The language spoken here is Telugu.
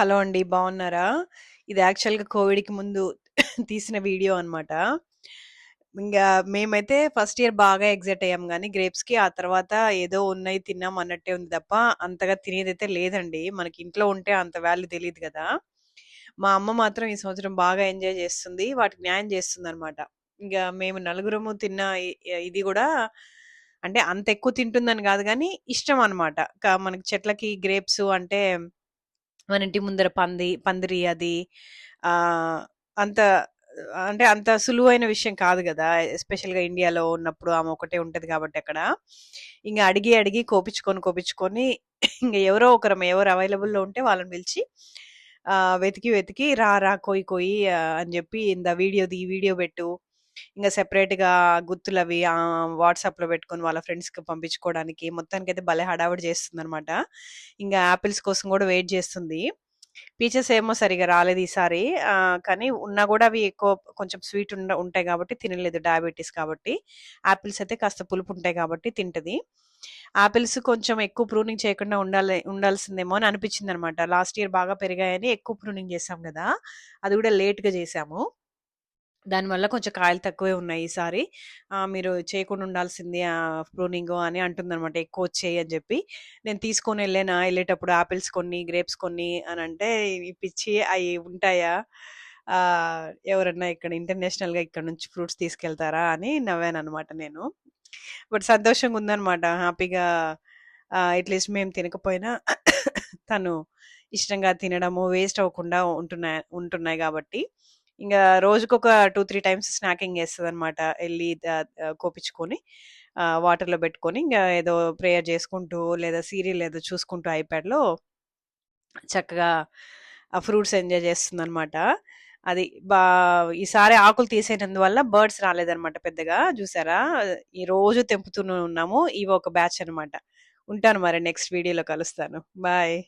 హలో అండి. బాగున్నారా ఇది యాక్చువల్‌గా కోవిడ్‌కి ముందు తీసిన వీడియో అనమాట. ఇంకా మేమైతే ఫస్ట్ ఇయర్ బాగా ఎగ్జైట్ అయ్యాం కానీ గ్రేప్స్‌కి. ఆ తర్వాత ఏదో ఉన్నాయి తిన్నాం అన్నట్టే ఉంది తప్ప, అంతగా తినేదైతే లేదండి. మనకి ఇంట్లో ఉంటే అంత వాల్యూ తెలియదు కదా మా అమ్మ మాత్రం ఈ సంవత్సరం బాగా ఎంజాయ్ చేస్తుంది. వాటికి న్యాయం చేస్తుంది అనమాట ఇంకా మేము నలుగురము తిన్న ఇది కూడా అంటే అంత ఎక్కువ తింటుందని కాదు కానీ ఇష్టం అనమాట. మనకి చెట్లకి గ్రేప్స్ అంటే మన ఇంటి ముందర పంది పందిరి అది అంత అంటే అంత సులువైన విషయం కాదు కదా ఎస్పెషల్‌గా ఇండియాలో ఉన్నప్పుడు ఆమె ఒకటే ఉంటుంది కాబట్టి అక్కడ. ఇంకా అడిగి, అడిగి కోపించుకొని కోపించుకొని ఇంకా ఎవరో ఒకరం ఎవరు అవైలబుల్‌లో ఉంటే వాళ్ళని పిలిచి వెతికి, వెతికి రా, రా కోయి కోయి అని చెప్పి ఇంత వీడియో తీ, వీడియో పెట్టు. ఇంకా సెపరేట్‌గా గుర్తులు అవి వాట్సాప్‌లో పెట్టుకొని వాళ్ళ ఫ్రెండ్స్‌కి పంపించుకోవడానికి మొత్తానికైతే భలే హడావిడి చేస్తుందనమాట. ఇంకా యాపిల్స్ కోసం కూడా వెయిట్ చేస్తుంది పీచెస్ ఏమో సరిగ్గా రాలేదు ఈసారి. కానీ ఉన్నా కూడా అవి ఎక్కువ కొంచెం స్వీట్ ఉండ ఉంటాయి కాబట్టి తినలేదు డయాబెటీస్ కాబట్టి. యాపిల్స్ అయితే కాస్త పులుపు ఉంటాయి కాబట్టి తింటది. యాపిల్స్ కొంచెం ఎక్కువ ప్రూనింగ్ చేయకుండా ఉండాలి ఉండాల్సిందేమో అని అనిపించిందనమాట. లాస్ట్ ఇయర్ బాగా పెరిగాయని ఎక్కువ ప్రూనింగ్ చేసాం కదా అది కూడా లేట్‌గా చేసాము. దానివల్ల కొంచెం కాయలు తక్కువే ఉన్నాయి ఈసారి. మీరు చేయకుండా ఉండాల్సింది ఆహ్, ప్రూనింగు అని అంటుందనమాట. ఎక్కువొచ్చాయి అని చెప్పి నేను తీసుకొని వెళ్ళానా వెళ్ళేటప్పుడు ఆపిల్స్ కొన్ని, గ్రేప్స్ కొన్ని అని అంటే పిచ్చి అవి ఉంటాయా? ఎవరన్నా ఇక్కడ ఇంటర్నేషనల్‌గా ఇక్కడ నుంచి ఫ్రూట్స్ తీసుకెళ్తారా?" అని నవ్వాను అనమాట నేను. బట్ సంతోషంగా ఉందనమాట హ్యాపీగా అట్‌లీస్ట్ మేము తినకపోయినా తను ఇష్టంగా తినడము, వేస్ట్ అవ్వకుండా ఉంటున్నాయి ఉంటున్నాయి కాబట్టి ఇంకా రోజుకు రోజుకొక 2, 3 టైమ్స్ స్నాకింగ్ చేస్తుంది అనమాట వెళ్ళి కోపించుకొని వాటర్‌లో పెట్టుకొని ఇంకా ఏదో ప్రేయర్ చేసుకుంటూ, లేదా సీరియల్ ఏదో చూసుకుంటూ ఐప్యాడ్‌లో చక్కగా ఆ ఫ్రూట్స్ ఎంజాయ్ చేస్తుందనమాట. అది బా ఈసారి ఆకులు తీసేటందువల్ల బర్డ్స్ రాలేదనమాట పెద్దగా. చూసారా? ఈ రోజు తెంపుతూనే ఉన్నాము. ఇవి ఒక బ్యాచ్ అనమాట. ఉంటాను మరి నెక్స్ట్ వీడియోలో కలుస్తాను. బాయ్.